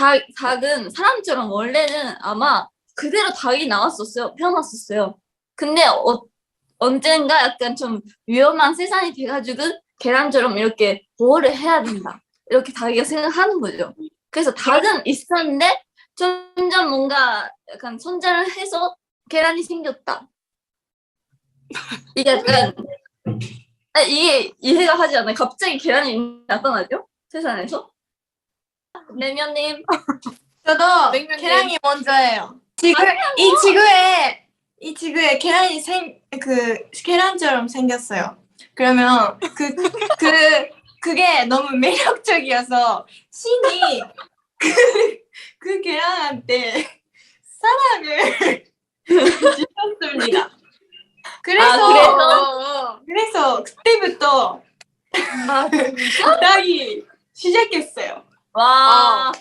닭, 닭은 사람처럼 원래는 아마 그대로 닭이 나왔었어요. 태어났었어요. 근데 어, 언젠가 약간 좀 위험한 세상이 돼가지고 계란처럼 이렇게 보호를 해야 된다. 이렇게 닭이가 생각하는 거죠. 그래서 닭은 있었는데 점점 뭔가 약간 손자를 해서 계란이 생겼다. 이게 약간 아, 이게 이해가 하지 않아요. 갑자기 계란이 나타나죠? 세상에서? 내면님 저도 냉면님. 계란이 먼저예요. 지구 이 지구에 이 지구에 계란이 생 그 계란처럼 생겼어요. 그러면 그 그 그게 너무 매력적이어서 신이 그, 그 계란한테 사랑을 주셨습니다. 그래서 아, 그래서? 그래서 그때부터 아, 닭이 시작했어요. 啊。